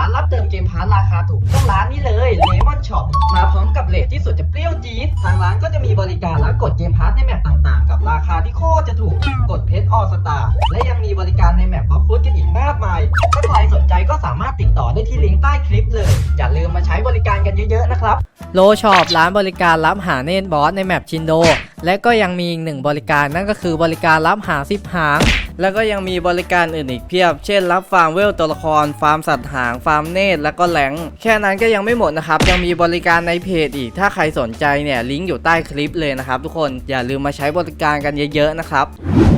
าน รับเติมเกมพาร์ทราคาถูกต้องร้านนี้เลยเลมอนช็อปมาพร้อมกับเลทที่สุดจะเปรี้ยวจี๊ดทางร้านก็จะมีบริการรับกดเกมพาร์ทในแมปต่างๆ กับราคาที่โคตรจะถูกกดเพชรออสตาและยังมีบริการในแมปบล็อกฟุตกันอีกมากมาย ถ้าใครสนใจก็สามารถติดต่อได้ที่ลิงก์ใต้คลิปเลย อย่าลืมมาใช้บริการกันเยอะๆนะครับโลช็อปร้านบริการรับหาเนตบอสในแมปชินโด และก็ยังมีอีกหนึ่งบริการนั่นก็คือบริการรับหาสิบหาง แล้วก็ยังมีบริการอื่นอีกเพียบ เช่น รับฟาร์มเวลตัวละคร ฟาร์มสัตว์หาง ฟาร์มเนตแล้วก็แหลง แค่นั้นก็ยังไม่หมดนะครับ ยังมีบริการในเพจอีก ถ้าใครสนใจเนี่ย ลิงก์อยู่ใต้คลิปเลยนะครับทุกคน อย่าลืมมาใช้บริการกันเยอะๆนะครับ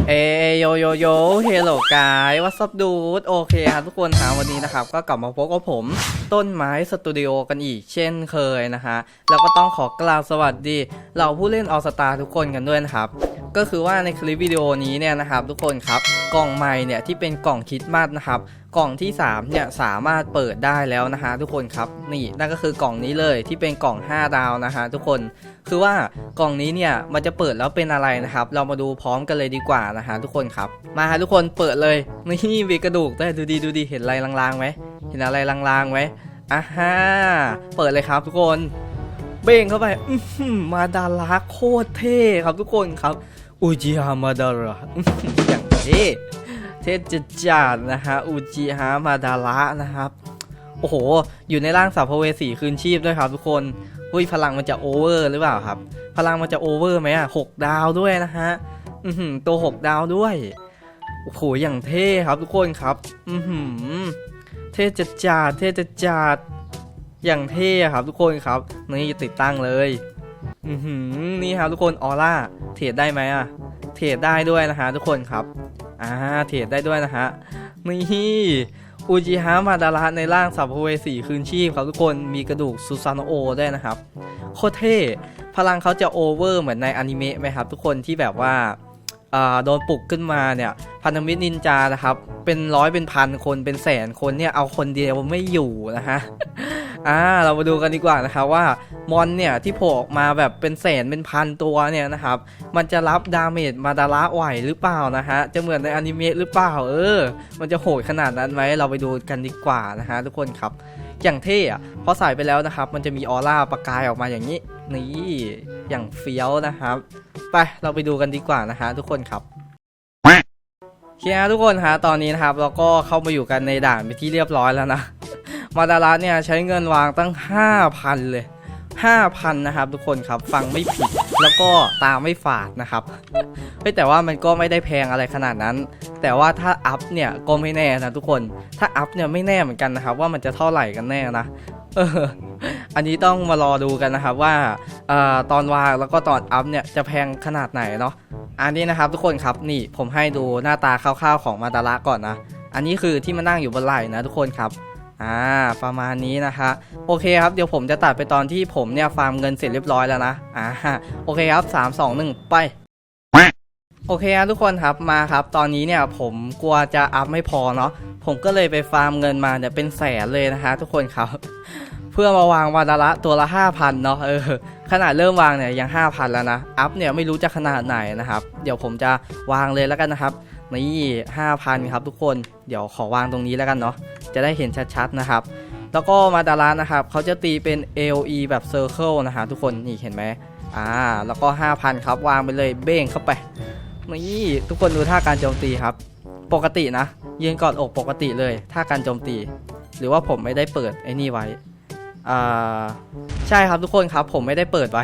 เอโยโยโยเฮลโลกายวัสดุดูดโอเคครับทุกคนหาวันนี้นะครับ ก็กลับมาพบกับผมต้นไม้สตูดิโอกันอีกเช่นเคยนะฮะแล้วก็ต้องขอกล่าวสวัสดีเหล่าผู้เล่นออสตาทุกคนกันด้วยนะครับ ก็คือว่าในคลิปวิดีโอนี้เนี่ยนะครับทุกคนครับกล่องใหม่เนี่ยที่เป็นกล่องคิดมาสนะครับกล่องที่3เนี่ยสามารถเปิดได้แล้วนะฮะทุกคนครับนี่นั่นก็คือกล่องนี้เลยที่เป็นกล่อง 5 ดาวนะฮะทุกคนคือว่ากล่องนี้เนี่ยมันจะเปิดแล้วเป็นอะไรนะครับ เรามาดูพร้อมกันเลยดีกว่านะฮะทุกคนครับมาฮะทุกคนเปิดเลยนี่มีกระดูกด้ดูดีดูดีเห็นอะไรลางๆไหมเห็นอะไรลางๆไหมอะฮะเปิดเลยครับทุกคนเบ้งเข้าไปมาดาราโคตรเท่ครับทุกคนครับ อุจิฮามาดาราอื้อหืออย่างเท่เท่จัดจัดนะฮะอุจิฮามาดาระนะครับ โอ้โห อยู่ในร่างสัพเพเวสีคืนชีพด้วยครับทุกคนอุ้ยพลังมันจะโอเวอร์หรือเปล่าครับ พลังมันจะโอเวอร์ไหมอะหกดาวด้วยนะฮะอือหือตัวหกดาวด้วยโอ้โหอย่างเท่ครับทุกคนครับ อือหือเท่จัดจัดเท่จัดจัดอย่างเท่ครับทุกคนครับนี่ติดตั้งเลย อือหือนี่ครับทุกคนออร่าเทรดได้ไหมอะเทรดได้ด้วยนะฮะทุกคนครับอ่าเทรดได้ด้วยนะฮะนี่อุจิฮะมาดาระในร่างสัพเพเวสีคืนชีพครับทุกคนมีกระดูกซูซานโอได้นะครับ โคตรเท่พลังเขาจะโอเวอร์เหมือนในอนิเมะไหมครับ ทุกคนที่แบบว่าอ่าโดนปลุกขึ้นมาเนี่ยพันธมิตรนินจานะครับ เป็นร้อยเป็นพันคนเป็นแสนคนเนี่ยเอาคนเดียวไม่อยู่นะฮะ อ่าเรามาดูกันดีกว่านะครับว่ามอนเนี่ยที่โผล่ออกมาแบบเป็นแสนเป็นพันตัวเนี่ยนะครับมันจะรับดาเมจมาดาระไหวหรือเปล่านะฮะจะเหมือนในอนิเมะหรือเปล่าเออ มันจะโหดขนาดนั้นไหมเราไปดูกันดีกว่านะฮะทุกคนครับ อย่างเท่อะพอใส่ไปแล้วนะครับ มันจะมีออร่าประกายออกมาอย่างนี้นี่อย่างเฟี้ยวนะครับไปเราไปดูกันดีกว่านะฮะทุกคนครับโอเคนะทุกคนฮะตอนนี้นะครับเราก็เข้ามาอยู่กันในด่านไปที่เรียบร้อยแล้วนะ มาดาระเนี่ยใช้เงินวางตั้ง 5,000 เลย 5,000 นะครับ ทุกคนครับฟังไม่ผิดแล้วก็ตามไม่ฝาดนะครับเฮ้แต่ว่ามันก็ไม่ได้แพงอะไรขนาดนั้น แต่ว่าถ้าอัพเนี่ยก็ไม่แน่นะทุกคนถ้าอัพเนี่ยไม่แน่เหมือนกันนะครับว่ามันจะเท่าไหร่กันแน่นะอันนี้ต้องมารอดูกันนะครับว่าอตอนวางแล้วก็ตอนอัพเนี่ยจะแพงขนาดไหนเนาะอันนี้นะครับทุกคนครับนี่ผมให้ดูหน้าตาคร่าวๆของมาดาระก่อนนะ อันนี้คือที่มานั่งอยู่บนไหล่นะทุกคนครับ อ่าประมาณนี้นะคะโอเคครับเดี๋ยวผมจะตัดไปตอนที่ผมเนี่ยฟาร์มเงินเสร็จเรียบร้อยแล้วนะอ่าโอเคครับ 3 2 1 ไปโอเคครับทุกคนครับมาครับ ตอนนี้เนี่ยผมกลัวจะอัพไม่พอเนาะผมก็เลยไปฟาร์มเงินมาเนี่ยเป็นแสนเลยนะฮะทุกคนครับ เพื่อมาวางวาดาระตัวละ5,000เนาะเออขนาดเริ่มวางเนี่ยยัง5,000แล้วนะอัพเนี่ยไม่รู้จะขนาดไหนนะครับ เดี๋ยวผมจะวางเลยแล้วกันนะครับนี่5,000ครับทุกคนเดี๋ยวขอวางตรงนี้แล้วกันเนาะ จะได้เห็นชัดๆนะครับ แล้วก็มาดาระนะครับเขาจะตีเป็น AOE แบบ Circle นะฮะทุกคนนี่เห็นไหมอ่าแล้วก็ 5,000 ครับวางไปเลยเบ้งเข้าไปนี่ทุกคนดูท่าการโจมตีครับ ปกตินะยืนกอดอกปกติเลยท่าการโจมตี หรือว่าผมไม่ได้เปิดไอ้นี่ไว้อ่าใช่ครับทุกคนครับ ผมไม่ได้เปิดไว้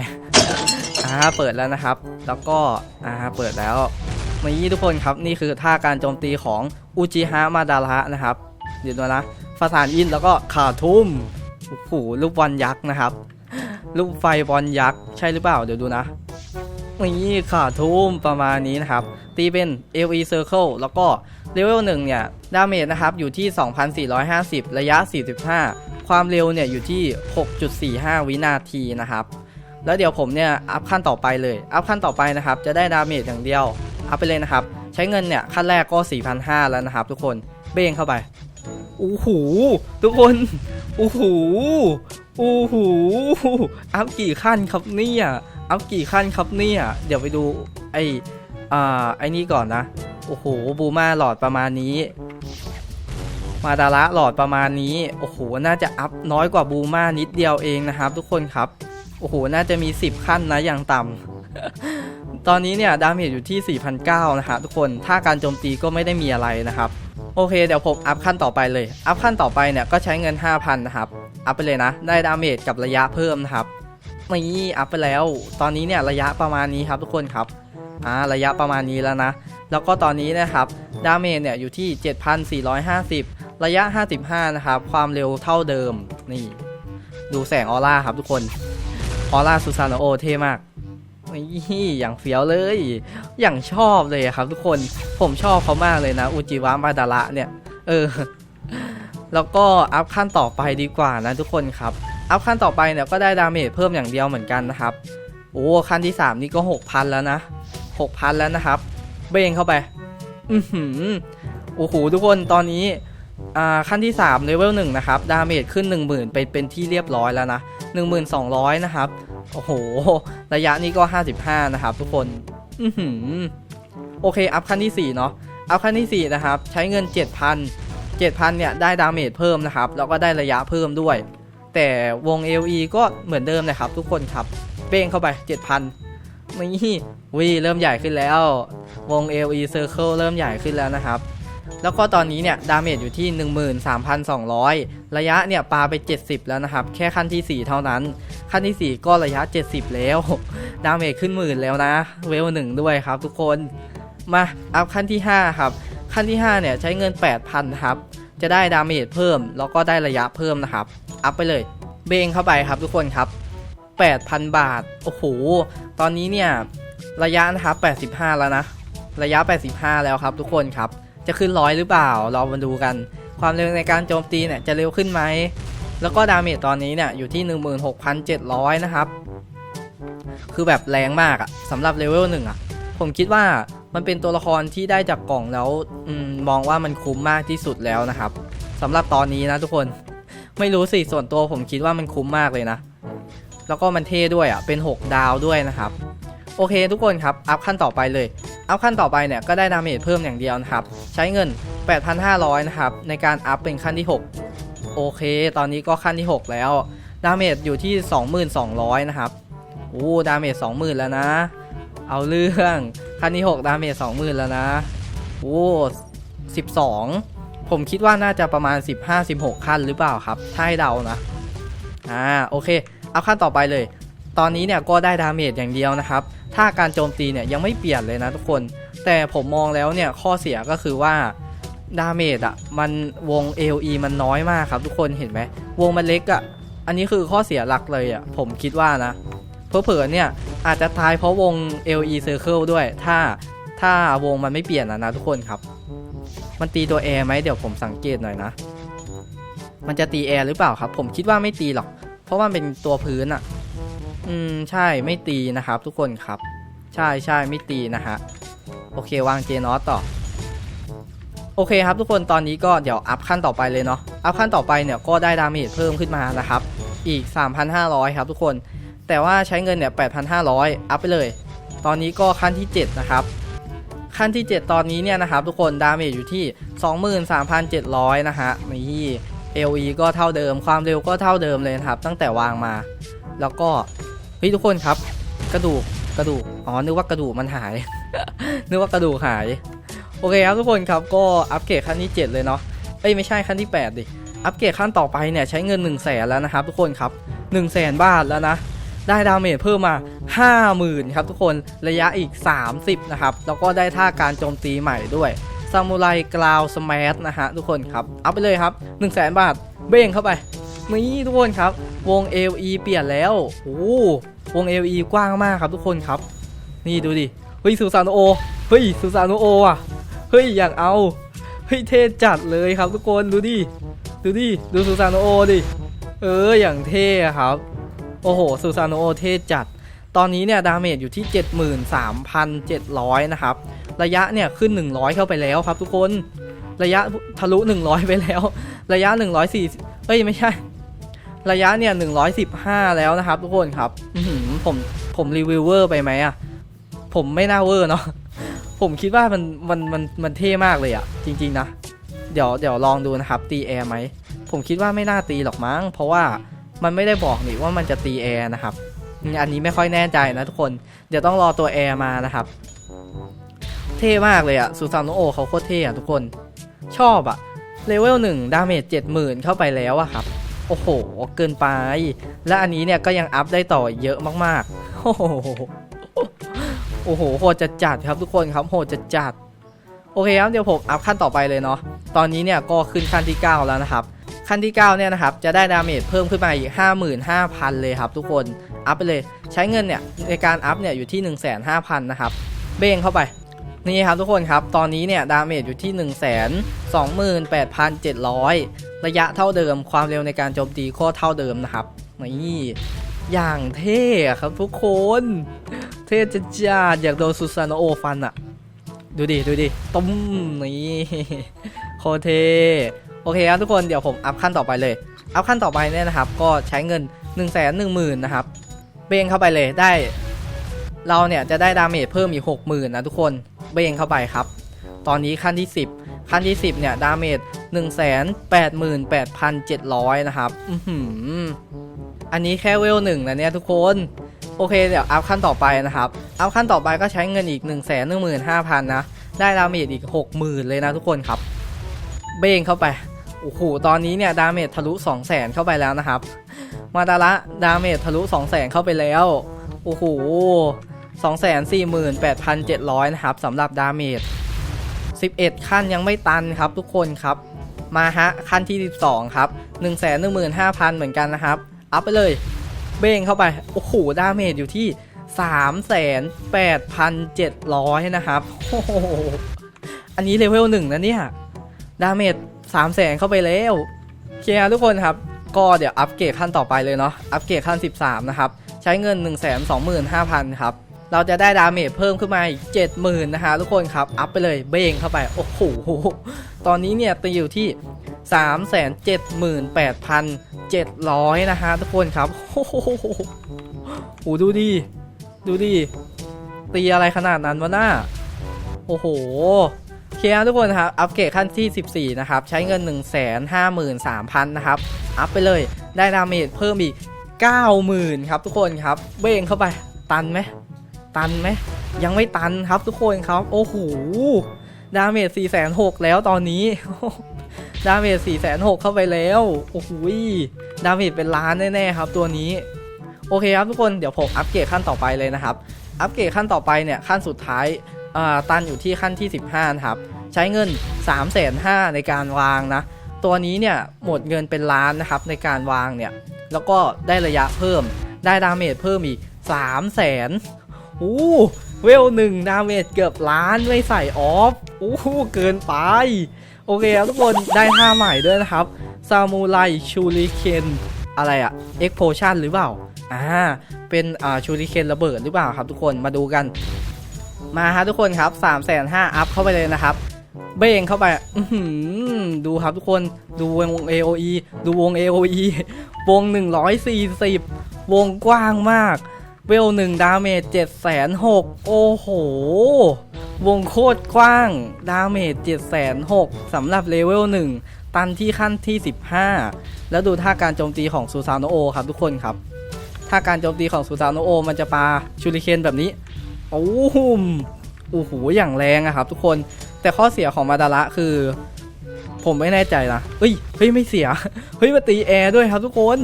อ่าเปิดแล้วนะครับ แล้วก็อ่าเปิดแล้วนี่ทุกคนครับนี่คือท่าการโจมตีของอุจิฮะมาดาระนะครับ เดี๋ยวดูนะฟาสานอินแล้วก็ขาทุ่มโอ้โหลูกบอลยักษ์นะครับ ลูกไฟบอลยักษ์ใช่หรือเปล่าเดี๋ยวดูนะนี่ขาทุ่มประมาณนี้นะครับ ตีเป็น LE Circle แล้วก็เลเวล1เนี่ยดาเมจนะครับอยู่ที่ 2,450 ระยะ 45 ความเร็วเนี่ยอยู่ที่ 6.45 วินาทีนะครับ แล้วเดี๋ยวผมเนี่ยอัพขั้นต่อไปเลย อัพขั้นต่อไปนะครับ จะได้ดาเมจอย่างเดียว อัพไปเลยนะครับ ใช้เงินเนี่ยขั้นแรกก็ 4,500 แล้วนะครับทุกคน เบ้งเข้าไป โอ้โหทุกคนโอ้โหโอ้โหอัพกี่ขั้นครับเนี่ยอัพกี่ขั้นครับเนี่ยเดี๋ยวไปดูไอ้อ่าไอนี่ก่อนนะโอ้โหบูมาหลอดประมาณนี้ มาดาระหลอดประมาณนี้โอ้โหน่าจะอัพน้อยกว่าบูมานิดเดียวเองนะครับ ทุกคนครับโอ้โหน่าจะมี 10 ขั้นนะอย่างต่ำตอนนี้เนี่ยดาเมจอยู่ที่ 4,900นะครับทุกคนถ้าการโจมตีก็ไม่ได้มีอะไรนะครับ โอเคเดี๋ยวผมอัพขั้นต่อไปเลย อัพขั้นต่อไปเนี่ยก็ใช้เงิน 5,000 นะครับ อัพไปเลยนะ ได้ดาเมจกับระยะเพิ่มนะครับนี่อัพไปแล้ว ตอนนี้เนี่ยระยะประมาณนี้ครับทุกคนครับ อ่าระยะประมาณนี้แล้วนะ แล้วก็ตอนนี้นะครับ ดาเมจเนี่ยอยู่ที่ 7,450 ระยะ 55 นะครับ ความเร็วเท่าเดิม นี่ ดูแสงออร่าครับทุกคน ออร่าซูซานโอเท่มาก นี่อย่างเฟี้ยวเลย อย่างชอบเลยครับทุกคนผมชอบเขามากเลยนะอุจิวะมาดาระเนี่ย เออ แล้วก็อัพขั้นต่อไปดีกว่านะทุกคนครับ อัพขั้นต่อไปเนี่ยก็ได้ดาเมจเพิ่มอย่างเดียวเหมือนกันนะครับ โอ้ขั้นที่ 3 นี่ก็ 6,000 แล้วนะ 6,000 แล้วนะครับ เบงเข้าไป อือหือโอ้โหทุกคนตอนนี้อ่าขั้นที่3เลเวล1นะครับ ดาเมจขึ้น 10,000 เป็นเป็นที่เรียบร้อยแล้วนะ 1200 นะครับ โอ้โห ระยะนี้ก็ 55 นะครับทุกคนอือหือโอเค อัพขั้นที่ 4 เนาะอัพขั้นที่ 4 นะครับ ใช้เงิน 7,000 7,000 เนี่ย ได้ดาเมจเพิ่มนะครับ แล้วก็ได้ระยะเพิ่มด้วย แต่วง LE ก็เหมือนเดิมนะครับ ทุกคนครับ เบ้งเข้าไป 7,000นี่วิเริ่มใหญ่ขึ้นแล้ว วง LE Circle เริ่มใหญ่ขึ้นแล้วนะครับ แล้วก็ตอนนี้เนี่ยดาเมจอยู่ที่ 13,200 ระยะเนี่ยปาไป 70 แล้วนะครับ แค่ขั้นที่ 4 เท่านั้น ขั้นที่ 4 ก็ระยะ 70 แล้ว ดาเมจขึ้นหมื่นแล้วนะ เวลหนึ่งด้วยครับทุกคน มาอัพขั้นที่ 5 ครับ ขั้นที่ 5 เนี่ยใช้เงิน 8,000 ครับ จะได้ดาเมจเพิ่ม แล้วก็ได้ระยะเพิ่มนะครับ อัพไปเลย เบงเข้าไปครับทุกคนครับ 8,000 บาท โอ้โห ตอนนี้เนี่ยระยะนะครับ85 แล้วนะ ระยะ 85 แล้วครับทุกคนครับ จะขึ้นร้อยหรือเปล่า เรามาดูกัน ความเร็วในการโจมตีเนี่ยจะเร็วขึ้นไหม แล้วก็ดาเมจตอนนี้เนี่ยอยู่ที่ 16,700 นะครับ คือแบบแรงมากอะสำหรับเลเวลหนึ่งอะผมคิดว่ามันเป็นตัวละครที่ได้จากกล่องแล้วอมมองว่ามันคุ้มมากที่สุดแล้วนะครับสำหรับตอนนี้นะทุกคน ไม่รู้สิส่วนตัวผมคิดว่ามันคุ้มมากเลยนะ แล้วก็มันเท่ด้วยอะเป็น 6 ดาวด้วยนะครับ โอเคทุกคนครับ อัพขั้นต่อไปเลย อัพขั้นต่อไปเนี่ยก็ได้ดาเมจเพิ่มอย่างเดียวนะครับ ใช้เงิน 8,500 นะครับในการอัพเป็นขั้นที่ 6 โอเค ตอนนี้ก็ขั้นที่ 6 แล้ว ดาเมจอยู่ที่2200 นะครับโอ้ดาเมจ20,000 แล้วนะ เอาเรื่องขั้นที่ 6 ดาเมจ20,000 แล้วนะโอ้12 ผมคิดว่าน่าจะประมาณ 15-16 ขั้นหรือเปล่าครับ ถ้าให้เดานะ อ่า โอเค เอาขั้นต่อไปเลย ตอนนี้เนี่ยก็ได้ดาเมจอย่างเดียวนะครับ ถ้าการโจมตีเนี่ยยังไม่เปลี่ยนเลยนะทุกคน แต่ผมมองแล้วเนี่ยข้อเสียก็คือว่าดาเมจอะมันวง LE มันน้อยมากครับทุกคนเห็นไหมวงมันเล็กอะอันนี้คือข้อเสียหลักเลยอะผมคิดว่านะเพอเผลอๆเนี่ยอาจจะตายเพราะวง LE Circle ด้วย ถ้าถ้าวงมันไม่เปลี่ยนนะนะทุกคนครับ มันตีตัวแอร์ไหมเดี๋ยวผมสังเกตหน่อยนะ มันจะตีแอร์หรือเปล่าครับ ผมคิดว่าไม่ตีหรอก เพราะว่าเป็นตัวพื้นอะ อืม ใช่ไม่ตีนะครับ ทุกคนครับ ใช่ใช่ไม่ตีนะฮะโอเควางเจนอสต่อ โอเคครับทุกคนตอนนี้ก็เดี๋ยวอัพขั้นต่อไปเลยเนาะอัพขั้นต่อไปเนี่ยก็ได้ดาเมจเพิ่มขึ้นมานะครับ อีก 3,500 ครับทุกคน แต่ว่าใช้เงินเนี่ย8,500 อัพไปเลย ตอนนี้ก็ขั้นที่ 7 นะครับ ขั้นที่ 7 ตอนนี้เนี่ยนะครับ ทุกคนดาเมจอยู่ที่ 23,700 นะฮะนี่ LE ก็เท่าเดิมความเร็วก็เท่าเดิมเลยครับ ตั้งแต่วางมา แล้วก็ เฮ้ยทุกคนครับ กระดูกกระดูกอ๋อนึกว่ากระดูกมันหาย นึกว่ากระดูกหายโอเคครับทุกคนครับก็อัปเกรดขั้นที่ 7 เลยเนาะเอ้ยไม่ใช่ขั้นที่ 8 ดิ อัปเกรดขั้นต่อไปเนี่ยใช้เงิน 1 0 0 0 0แสนแล้วนะครับทุกคนครับ 1 0 0 0 0แสนบาทแล้วนะ ได้ดาเมจเพิ่มมา 50,000 ครับทุกคนระยะอีก 30 นะครับ แล้วก็ได้ท่าการโจมตีใหม่ด้วยซามูไรกราวสมาร์ทนะฮะทุกคนครับเอาไปเลยครับ 1 0 0 0 0แสนบาทเบ้งเข้าไปนี่ทุกคนครับ วง LE เปลี่ยนแล้วโอ้วง LE กว้างมากครับทุกคนครับ นี่ดูดิ เฮ้ยซูซานโอ เฮ้ยซูซานโออะ เฮ้ยอยากเอา เฮ้ยเท่จัดเลยครับทุกคนดูดิ ดูดิ ดูซูซานโอดิ เอออย่างเท่ครับ โอ้โหซูซานโอเทจัด ตอนนี้เนี่ยดาเมจอยู่ที่ 73,700 นะครับ ระยะเนี่ยขึ้น 100 เข้าไปแล้วครับทุกคน ระยะทะลุ 100 ไปแล้ว ระยะ 140เอ้ยไม่ใช่ ระยะเนี่ย115 แล้วนะครับ ทุกคนครับอื้อหือผมผมรีวิวเวอร์ไปไหมอะผมไม่น่าเวอร์เนาะผมคิดว่ามันมันมันมันเท่มากเลยอะจริง ๆ นะ เดี๋ยวเดี๋ยวลองดูนะครับตีแอร์ไหมผมคิดว่าไม่น่าตีหรอกมั้ง เพราะว่ามันไม่ได้บอกนี่ว่ามันจะตีแอร์นะครับอันนี้ไม่ค่อยแน่ใจนะทุกคน เดี๋ยวต้องรอตัวแอร์มานะครับ เท่มากเลยอะซูซานโนโอเขาโคตรเท่อะทุกคน ชอบอะเลเวลหนึ่งดาเมจเจ็ดหมื่นเข้าไปแล้วอะครับ โอ้โห เกินไป และอันนี้เนี่ยก็ยังอัพได้ต่อเยอะมากๆ โอ้โหโอ้โหโหดจะจัดครับทุกคนครับโหดจะจัดโอเคครับเดี๋ยวผมอัพขั้นต่อไปเลยเนาะตอนนี้เนี่ยก็ขึ้นขั้นที่ 9 แล้วนะครับขั้นที่ 9 เนี่ยนะครับจะได้ดาเมจเพิ่มขึ้นมาอีก 55,000 เลยครับทุกคนอัพไปเลยใช้เงินเนี่ยในการอัพเนี่ยอยู่ที่ 150,000นะครับ เบ้งเข้าไปนี่ครับทุกคนครับ ตอนนี้เนี่ยดาเมจอยู่ที่ 1 2 8 7 0 0 ระยะเท่าเดิม ความเร็วในการโจมตีโคตรเท่าเดิมนะครับนี่อย่างเท่ครับทุกคน เท่จะจัดอยากโดนซูซานโอฟันอะดูดิดูดิตุ้มนี่โคเทโอเคครับทุกคนเดี๋ยวผมอัพขั้นต่อไปเลย อัพขั้นต่อไปเนี่ยนะครับ ก็ใช้เงิน 1 1 0 0 0 0นะครับ เบงเข้าไปเลยได้ เราเนี่ยจะได้ดาเมจเพิ่มอีก 60,000นะทุกคน เบงเข้าไปครับ ตอนนี้ขั้นที่ 10 ขั้นที่10เนี่ย ดาเมจ188,700นะครับอืมอันนี้แค่เวลหนึ่งนะเนี่ยทุกคน โอเคเดี๋ยวอัพขั้นต่อไปนะครับ อัพขั้นต่อไปก็ใช้เงินอีก1 1 5 0 0 0นะ ได้ดาเมจอีก60,000เลยนะทุกคนครับ เบ้งเข้าไป โอ้โห ตอนนี้เนี่ยดาเมจทะลุ200,000เข้าไปแล้วนะครับ มาดาระดาเมจทะลุ200,000เข้าไปแล้ว โอ้โห248,700นะครับสำหรับดาเมจ 11 ขั้นยังไม่ตันครับทุกคนครับ มาฮะขั้นที่ 12 ครับ 115,000 เหมือนกันนะครับ อัพไปเลย เบ้งเข้าไป โอ้โห ดาเมจอยู่ที่ 38,700 นะครับโอ้โหอันนี้เลเวลหนึ่งนะเนี่ย ดาเมจ300,000เข้าไปแล้วโอเคครับทุกคนครับ ก็เดี๋ยวอัปเกรดขั้นต่อไปเลยเนาะ อัปเกรดขั้น 13 นะครับ ใช้เงิน 125,000 ครับ เราจะได้ดาเมจเพิ่มขึ้นมาอีก70,000นะฮะทุกคนครับ อัพไปเลยเบ้งเข้าไป โอ้โห ตอนนี้เนี่ยตีอยู่ที่ 378,700 นะฮะทุกคนครับ โอ้โหโหดูดิดูดิตีอะไรขนาดนั้นวะหน้า โอ้โหโอเคครับทุกคนครับอัปเกรดขั้นที่ 14 นะครับ ใช้เงิน 153,000 นะครับ อัพไปเลยได้ดาเมจเพิ่มอีก 90,000 ครับทุกคนครับ เบ้งเข้าไปตันไหม ตันไหมยังไม่ตันครับทุกคนครับ โอ้โหดาเมจ4 6 0 0 0แล้วตอนนี้ ดาเมจ4 6 0 0 0เข้าไปแล้ว โอ้โหดาเมจเป็นล้านแน่ๆครับ ตัวนี้ โอเคครับทุกคนเดี๋ยวผมอัปเกรดขั้นต่อไปเลยนะครับ อัปเกรดขั้นต่อไปเนี่ยขั้นสุดท้ายาตันอยู่ที่ขั้นที่ 15นะครับ ใช้เงิน 3 5 0 0 0ในการวางนะ ตัวนี้เนี่ยหมดเงินเป็นล้านนะครับในการวางเนี่ย แล้วก็ได้ระยะเพิ่ม ได้ดาเมจเพิ่มอีก 3 0 0 0 0น อู้เวลหนึ่งดาเมจเกือบล้านไม่ใส่ออฟอู้เกินไป โอเคครับทุกคนได้ท่าใหม่ด้วยนะครับซามูไรชูริเคนอะไรอะเอ็กโพชันหรือเปล่าอ่าเป็นอ่าชูริเคนระเบิดหรือเปล่าครับทุกคนมาดูกัน มาฮะทุกคนครับ3ามแสนห้าอัพเข้าไปเลยนะครับ เบ้งเข้าไปดูครับทุกคนดูวง AOE ดูวง AOE วง 140 วงกว้างมาก เวลหนึ่งดาเมจ7 6 0 0 0โอ้โห วงโคตรกว้าง ดาเมจ7 6 0 0 0สำหรับเลเวล1ตันที่ขั้นที่ 15 แล้วดูท่าการโจมตีของซูซานโอครับทุกคนครับท่าการโจมตีของซูซานโอมันจะปาชูริเคนแบบนี้โอ้โหโอ้โหอย่างแรงอะครับ ทุกคนแต่ข้อเสียของมาดาระคือ ผมไม่แน่ใจนะเฮ้ยเฮ้ยไม่เสียเฮ้ยมาตีแอร์ด้วยครับทุกคน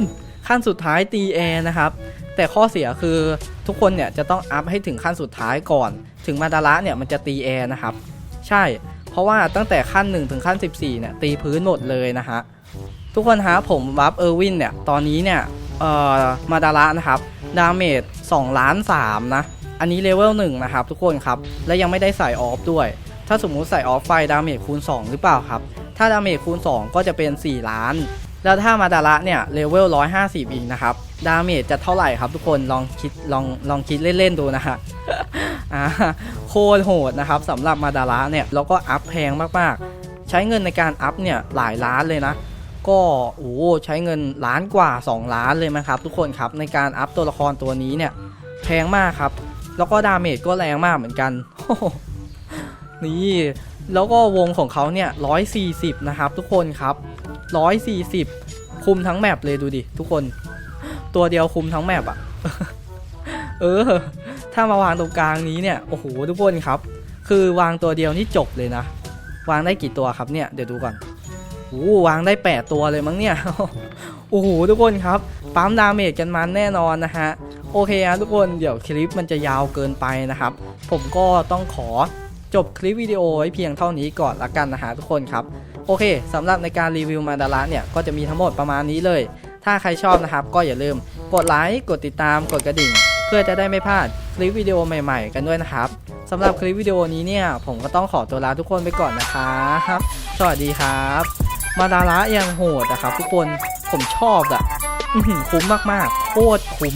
ขั้นสุดท้ายตีแอร์นะครับ แต่ข้อเสียคือทุกคนเนี่ยจะต้องอัพให้ถึงขั้นสุดท้ายก่อน ถึงมาดาระเนี่ยมันจะตีแอร์นะครับ ใช่ เพราะว่าตั้งแต่ขั้น 1 ถึงขั้น 14เนี่ยตีพื้นหมดเลยนะฮะทุกคนฮะผมวับเออร์วินเนี่ยตอนนี้เนี่ยเอ่อมาดาระนะครับดาเมจ2ล้าน3นะอันนี้เลเวล1นะครับทุกคนครับ และยังไม่ได้ใส่ออฟด้วย ถ้าสมมุติใส่ออฟไฟดาเมจคูณ 2 หรือเปล่าครับ ถ้าดาเมจคูณ 2 ก็จะเป็น 4 ล้าน แล้วถ้ามาดาระเนี่ยเลเวล150 อีกนะครับ ดาเมจจะเท่าไหร่ครับทุกคนลองคิดลองลองคิดเล่นๆดูนะฮะโคตรโหดนะครับสำหรับมาดาระเนี่ยแล้วก็อัพแพงมากๆ ใช้เงินในการอัพเนี่ยหลายล้านเลยนะ ก็โอ้ใช้เงินล้านกว่า 2 ล้านเลยนะครับ ทุกคนครับในการอัพตัวละครตัวนี้เนี่ยแพงมากครับ แล้วก็ดาเมจก็แรงมากเหมือนกันนี่แล้วก็วงของเขาเนี่ย140 นะครับทุกคนครับ 140 คุมทั้งแมปเลยดูดิทุกคน ตัวเดียวคุมทั้งแมปอะเออ ถ้ามาวางตรงกลางนี้เนี่ย โอ้โหทุกคนครับ คือวางตัวเดียวนี่จบเลยนะ วางได้กี่ตัวครับเนี่ย เดี๋ยวดูก่อนโอ้วางได้ 8 ตัวเลยมั้งเนี่ย โอ้โหทุกคนครับ ปั๊มดาเมจกันมันแน่นอนนะฮะ โอเคนะทุกคน เดี๋ยวคลิปมันจะยาวเกินไปนะครับ ผมก็ต้องขอจบคลิปวิดีโอไว้เพียงเท่านี้ก่อนละกันนะฮะทุกคนครับ โอเคสำหรับในการรีวิวมาดาระเนี่ยก็จะมีทั้งหมดประมาณนี้เลย ถ้าใครชอบนะครับก็อย่าลืมกดไลค์กดติดตามกดกระดิ่ง เพื่อจะได้ไม่พลาดคลิปวิดีโอใหม่ๆ กันด้วยนะครับสำหรับคลิปวิดีโอนี้เนี่ยผมก็ต้องขอตัวลาทุกคนไปก่อนนะครับสวัสดีครับ มาดาระยังโหดนะครับทุกคนผมชอบอะคุ้มมากๆ โคตรคุ้ม